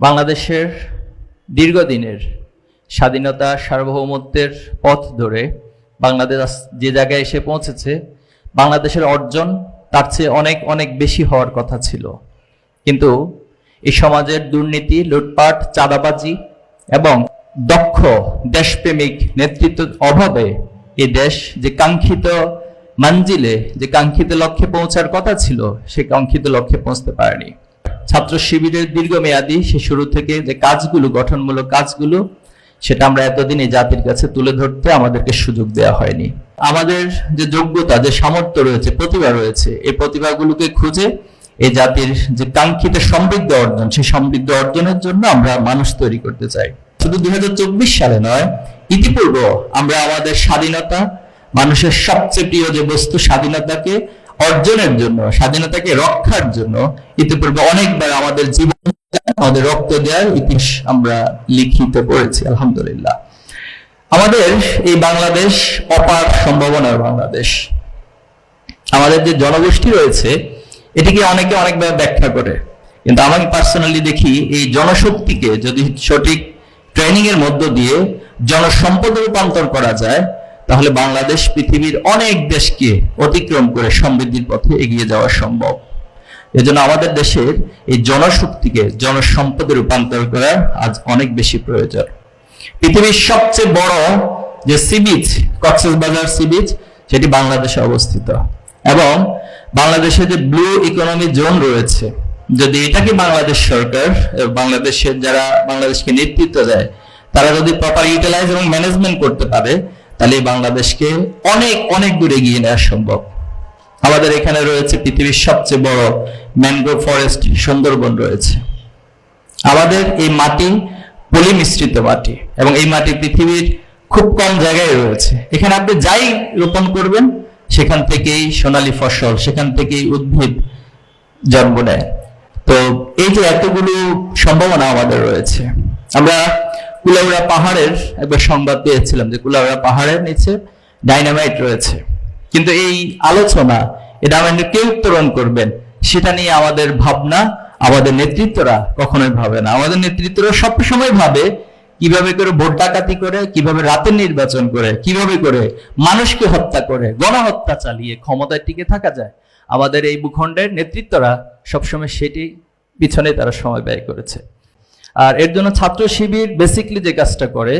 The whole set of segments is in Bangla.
বাংলাদেশের দীর্ঘদিনের স্বাধীনতা সার্বভৌমত্বের পথ ধরে বাংলাদেশ যে জায়গায় এসে পৌঁছেছে, বাংলাদেশের অর্জন তার চেয়ে অনেক অনেক বেশি হওয়ার কথা ছিল। কিন্তু এই সমাজের দুর্নীতি, লুটপাট, চাঁদাবাজি এবং দক্ষ দেশপ্রেমিক নেতৃত্বের অভাবে এই দেশ যে কাঙ্ক্ষিত মঞ্জিলে যে কাঙ্ক্ষিত লক্ষ্যে পৌঁছার কথা ছিল, সে কাঙ্ক্ষিত লক্ষ্যে পৌঁছতে পারেনি। ছাত্র শিবিরের দীর্ঘমেয়াদী সে শুরু থেকে যে কাজগুলো, গঠনমূলক কাজগুলো, সেটা আমরা এতদিন এই জাতির কাছে তুলে ধরতে আমাদেরকে সুযোগ দেওয়া হয়নি। আমাদের যে যোগ্যতা, যে সামর্থ্য রয়েছে, প্রতিভা রয়েছে, এই প্রতিভাগুলোকে খুঁজে এই জাতির যে কাঙ্ক্ষিত সমৃদ্ধ অর্জন, সেই সমৃদ্ধ অর্জনের জন্য আমরা মানুষ তৈরি করতে চাই। শুধু দুই হাজার চব্বিশ সালে নয় ইতিপূর্ব আমরা আমাদের স্বাধীনতা, মানুষের সবচেয়ে প্রিয় যে বস্তু স্বাধীনতাকে অর্জনের জন্য, স্বাধীনতাকে রক্ষার জন্য ইতিপূর্বে অনেকবার আমাদের জীবন আমাদের রক্ত দেওয়ার ইতিহাস আমরা লিখিত করেছি আলহামদুলিল্লাহ। আমাদের এই বাংলাদেশ অপার সম্ভাবনার বাংলাদেশ। আমাদের যে জনগোষ্ঠী রয়েছে, এটিকে অনেকে অনেকভাবে ব্যাখ্যা করে। কিন্তু আমি পার্সোনালি দেখি, এই জনশক্তিকে যদি সঠিক ট্রেনিং এর মধ্য দিয়ে জনসম্পদে রূপান্তর করা যায় তাহলে বাংলাদেশ পৃথিবীর অনেক দেশকে অতিক্রম করে সমৃদ্ধির পথে এগিয়ে যাওয়া সম্ভব। এজন্য আমাদের দেশের এই জনশক্তিকে, জনসম্পদে রূপান্তর করা আজ অনেক বেশি প্রয়োজন। পৃথিবীর সবচেয়ে বড় যে সি বিচ বাজার সি বিচ, সেটি বাংলাদেশে অবস্থিত। এবং বাংলাদেশে যে ব্লু ইকোনমি জোন রয়েছে, যদি এটাকে বাংলাদেশ সরকার বাংলাদেশের যারা বাংলাদেশকে নেতৃত্ব দেয়, তারা যদি প্রপার ইউটিলাইজ এবং ম্যানেজমেন্ট করতে পারে তাহলে বাংলাদেশকে অনেক অনেক দূরে এগিয়ে নেওয়া সম্ভব। আমাদের এখানে রয়েছে পৃথিবীর সবচেয়ে বড় ম্যানগ্রোভ ফরেস্ট সুন্দরবন রয়েছে। আমাদের এই মাটি পলি মিশ্রিত মাটি এবং এই মাটি পৃথিবীর খুব কম জায়গায় রয়েছে। এখানে আপনি যাই রোপণ করবেন, সেখান থেকেই সোনালী ফসল, সেখান থেকেই উদ্ভিদ জন্ম নেয়। তো এই যে এতগুলো সম্ভাবনা আমাদের রয়েছে। আমরা কুলাউড়া পাহাড়ের একবার সংবাদ পেয়েছিলাম যে কুলাউড়া পাহাড়ের নিচে ডাইনামাইট রয়েছে। কিন্তু এই আলোচনা, এটা আমাদের কে উত্তরণ করবেন, সেটা নিয়ে আমাদের ভাবনা, আমাদের নেতৃত্বরা কখনোই ভাবে না। আমাদের নেতৃত্বরা সবসময় ভাবে কীভাবে করে ভোট ডাকাতি করে, কীভাবে রাতের নির্বাচন করে, কীভাবে করে মানুষকে হত্যা করে, গণহত্যা চালিয়ে ক্ষমতায় টিকে থাকা যায়। আমাদের এই ভূখণ্ডের নেতৃত্বরা সবসময় সেটি পিছনে তারা সময় ব্যয় করেছে। আর এর জন্য ছাত্র শিবির বেসিকলি যে কাজটা করে,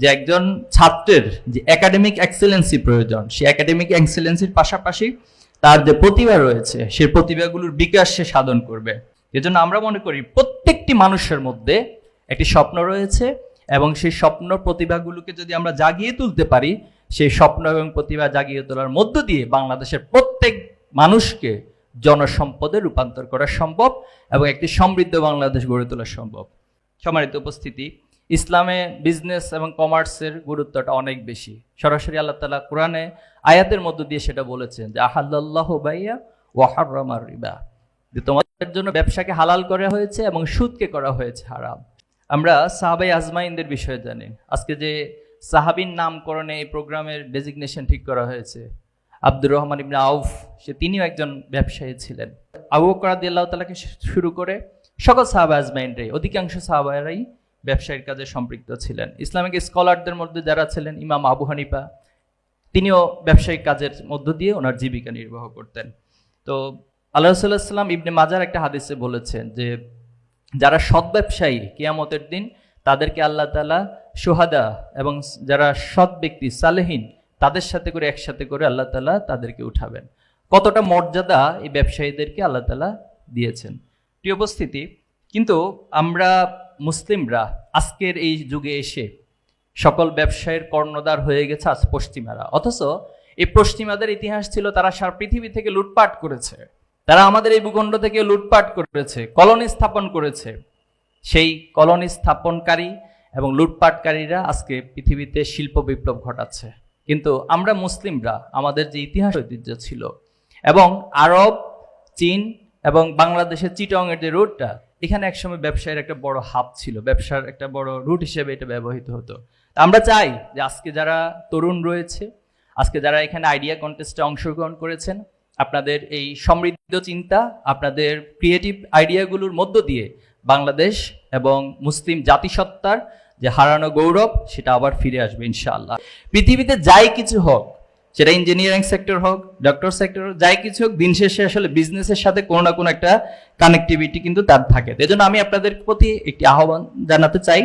যে একজন ছাত্রের যে একাডেমিক এক্সেলেন্সি প্রয়োজন, সে একাডেমিক এক্সেলেন্সির পাশাপাশি তার যে প্রতিভা রয়েছে সেই প্রতিভাগুলোর বিকাশ সে সাধন করবে। এজন্য আমরা মনে করি প্রত্যেকটি মানুষের মধ্যে একটি স্বপ্ন রয়েছে এবং সেই স্বপ্ন প্রতিভাগুলোকে যদি আমরা জাগিয়ে তুলতে পারি, সেই স্বপ্ন এবং প্রতিভা জাগিয়ে তোলার মধ্য দিয়ে বাংলাদেশের প্রত্যেক মানুষকে জনসম্পদে রূপান্তর করা সম্ভব এবং একটি সমৃদ্ধ বাংলাদেশ গড়ে তোলা সম্ভব। সম্মানিত উপস্থিতি, ইসলামে বিজনেস এবং কমার্সের গুরুত্বটা অনেক বেশি। সরাসরি আল্লাহ তালা কোরআনে আয়াতের মধ্য দিয়ে সেটা বলেছেন যে আহাল্লাহ বাইয়া ওয়াহার রিবা। যে তোমাদের জন্য ব্যবসাকে হালাল করা হয়েছে এবং সুদকে করা হয়েছে হারাম। আমরা সাহাবাই আজমাইনদের বিষয়ে জানি। আজকে যে সাহাবিন নামকরণে এই প্রোগ্রামের ডেজিগনেশন ঠিক করা হয়েছে, আব্দুর রহমান ইবনে আউফ, সে তিনিও একজন ব্যবসায়ী ছিলেন। আবু বকর রাদিয়াল্লাহু তালাকে শুরু করে সকল সাহাবা আজমাইনরাই, অধিকাংশ সাহাবারাই ব্যবসায়ীর কাজে সম্পৃক্ত ছিলেন। ইসলামিক স্কলারদের মধ্যে যারা ছিলেন, ইমাম আবু হানিফা, তিনিও ব্যবসায়িক কাজের মধ্য দিয়ে ওনার জীবিকা নির্বাহ করতেন। তো আল্লাহ সাল্লাম ইবনে মাজার একটা হাদিসে বলেছেন যে, যারা সৎ ব্যবসায়ী কিয়ামতের দিন, তাদেরকে আল্লাহ তালা সোহাদা এবং যারা সৎ ব্যক্তি, সালেহীন, তাদের সাথে করে, একসাথে করে আল্লাহ তালা তাদেরকে উঠাবেন। কতটা মর্যাদা এই ব্যবসায়ীদেরকে আল্লাহ তালা দিয়েছেন। প্রিয় উপস্থিতি, কিন্তু আমরা মুসলিমরা আজকের এই যুগে এসে সকল ব্যবসায়ের কর্ণধার হয়ে গেছে আজ পশ্চিমারা। অথচ এই পশ্চিমাদের ইতিহাস ছিল তারা সারা পৃথিবী থেকে লুটপাট করেছে। তারা আমাদের এই ভূখণ্ড থেকে লুটপাট করেছে, কলোনি স্থাপন করেছে। সেই কলোনি স্থাপনকারী এবং লুটপাটকারীরা আজকে পৃথিবীতে শিল্প বিপ্লব ঘটাচ্ছে। কিন্তু আমরা মুসলিমরা, আমাদের যে ইতিহাস ঐতিহ্য ছিল এবং আরব, চীন এবং বাংলাদেশের চিটংয়ের যে রুটটা, এখানে একসময় ব্যবসায়ের একটা বড় হাব ছিল। ব্যবসার একটা বড় রুট হিসেবে এটা ব্যবহৃত হতো। আমরা চাই যে আজকে যারা তরুণ রয়েছে, আজকে যারা এখানে আইডিয়া কন্টেস্টে অংশগ্রহণ করেছেন, আপনাদের এই সমৃদ্ধ চিন্তা, আপনাদের ক্রিয়েটিভ আইডিয়াগুলোর মধ্য দিয়ে বাংলাদেশ এবং মুসলিম জাতিসত্তার যে হারানো গৌরব, সেটা আবার ফিরে আসবে ইনশাআল্লাহ। পৃথিবীতে যাই কিছু হোক সেটা ইঞ্জিনিয়ারিং সেক্টর হোক ডক্টর সেক্টর হোক, যাই কিছু হোক, দিন শেষে আসলে বিজনেসের সাথে কোনো না কোনো একটা কানেক্টিভিটি কিন্তু তার থাকে। এই জন্য আমি আপনাদের প্রতি একটি আহ্বান জানাতে চাই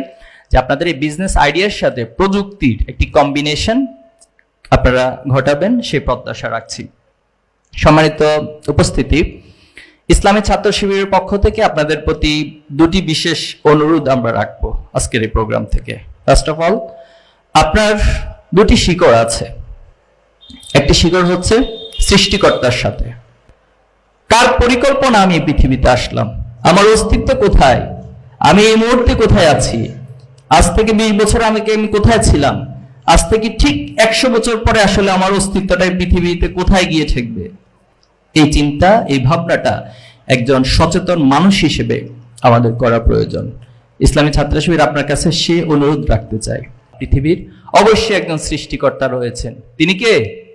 যে আপনাদের এই বিজনেস আইডিয়ার সাথে প্রযুক্তির একটি কম্বিনেশন আপনারা ঘটাবেন সে প্রত্যাশা রাখছি। সম্মানিত উপস্থিতি, ইসলামী ছাত্র শিবিরের পক্ষ থেকে আপনাদের প্রতি দুটি বিশেষ অনুরোধ আমরা রাখব আজকের এই প্রোগ্রাম থেকে। ফার্স্ট অফ অল আপনার দুটি শিকড় আছে। একটি শিকড় হচ্ছে সৃষ্টিকর্তার সাথে। কার পরিকল্পনা আমি পৃথিবীতে আসলাম? আমার অস্তিত্ব কোথায়? আমি এই মুহূর্তে কোথায় আছি? আজ থেকে বিশ বছর আমি আমি কোথায় ছিলাম? আজ থেকে ঠিক একশো বছর পরে আসলে আমার অস্তিত্বটা পৃথিবীতে কোথায় গিয়ে ঠেকবে? এই চিন্তা, এই ভাবনাটা একজন সচেতন মানুষ হিসেবে আমাদের করা প্রয়োজন। ইসলামী ছাত্র শিবির আপনার কাছে সে অনুরোধ রাখতে চাই। পৃথিবীর অবশ্যই একজন সৃষ্টিকর্তা রয়েছেন। তিনি কে?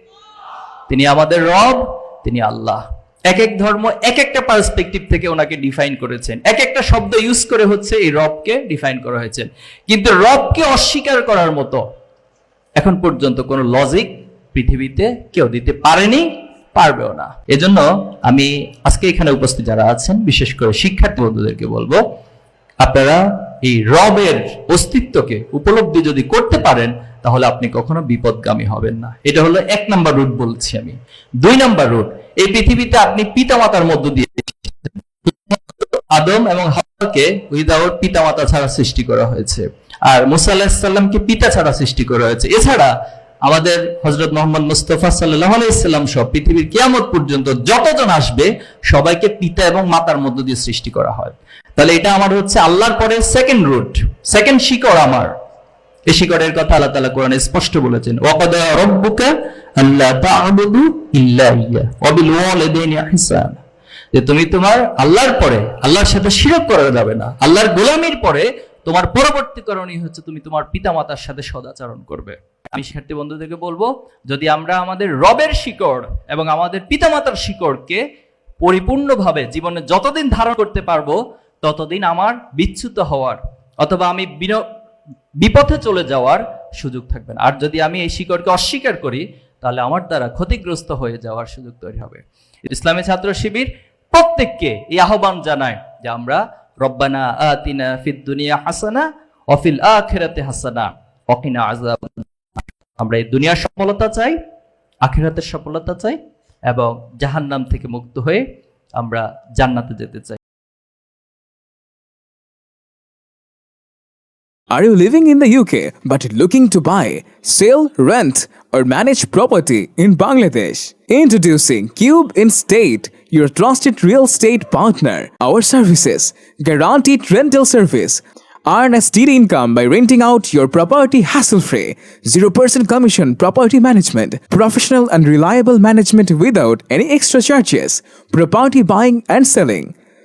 তিনি আমাদের রব, তিনি আল্লাহ। এক এক ধর্ম এক একটা পার্সপেক্টিভ থেকে ওনাকে ডিফাইন করেছেন। এক একটা শব্দ ইউজ করে হচ্ছে এই রবকে ডিফাইন করা হয়েছে। কিন্তু রবকে অস্বীকার করার মতো এখন পর্যন্ত কোনো লজিক পৃথিবীতে কেউ দিতে পারেনি, পারবেও না। এজন্য আমি আজকে এখানে উপস্থিত যারা আছেন, বিশেষ করে শিক্ষার্থী বন্ধুদেরকে বলব, আপনারা এই রবের অস্তিত্বকে উপলব্ধি যদি করতে পারেন তাহলে আপনি কখনো বিপদগামী হবেন না। এটা হলো এক নাম্বার রুট বলছি আমি। দুই নাম্বার রুট, এই পৃথিবীতে আপনি পিতামাতার মধ্য দিয়ে আদম এবং হাওয়াকে উইদাউট পিতামাতা ছাড়া সৃষ্টি করা হয়েছে। আর মুসা আলাহিসাল্লামকে পিতা ছাড়া সৃষ্টি করা হয়েছে। এছাড়া আমাদের হজরত মোহাম্মদ মুস্তফা সাল্লাহ আলাইসাল্লাম সব পৃথিবীর কিয়ামত পর্যন্ত যতজন আসবে, সবাইকে পিতা এবং মাতার মধ্য দিয়ে সৃষ্টি করা হয়। তাহলে এটা আমার হচ্ছে আল্লাহর পরে সেকেন্ড রুট সেকেন্ড শিকড় আমার। এই শিকড়ের কথা আল্লাহ তাআলা কোরআনে স্পষ্ট বলেছেন। ওয়াকাদা রাব্বুকা আল্লা তা'বুদু ইল্লা ইয়্যা ওয়া বিল ওয়ালিদাইনি ইহসানা। যে তুমি তোমার আল্লাহর পরে আল্লাহর সাথে শিরক করা যাবে না। আল্লাহর গোলামির পরে তোমার পরবর্তী করণীয় হচ্ছে তুমি তোমার পিতামাতার সাথে সদাচরণ করবে। আমি শিক্ষার্থী বন্ধুদেরকে বলব, যদি আমরা আমাদের রবের শিকড় এবং আমাদের পিতামাতার শিকড়কে পরিপূর্ণভাবে জীবনে যতদিন ধারণ করতে পারব, ততদিন আমার বিচ্যুত হওয়ার অথবা আমি বিপথে চলে যাওয়ার সুযোগ থাকবে আর যদি আমি এই শিকড়কে অস্বীকার করি, তাহলে আমার দ্বারা ক্ষতিগ্রস্ত হয়ে যাওয়ার সুযোগ তৈরি হবে। ইসলামী ছাত্র শিবির প্রত্যেককে এই আহ্বান জানায় যে আমরা রব্বানা আতিনা ফিদ দুনিয়া হাসানা অফিল আখিরাতে হাসানা অকিনা আযাব। আমরা এই দুনিয়ার সফলতা চাই, আখিরাতের সফলতা চাই এবং জাহান্নাম থেকে মুক্ত হয়ে আমরা জান্নাতে যেতে চাই। Are you living in the UK but looking to buy, sell, rent, or manage property in Bangladesh? Introducing Cube in State, your trusted real estate partner. Our services guaranteed rental service. Earn a steady income by renting out your property hassle free. 0% commission property management. Professional and reliable management without any extra charges. Property buying and selling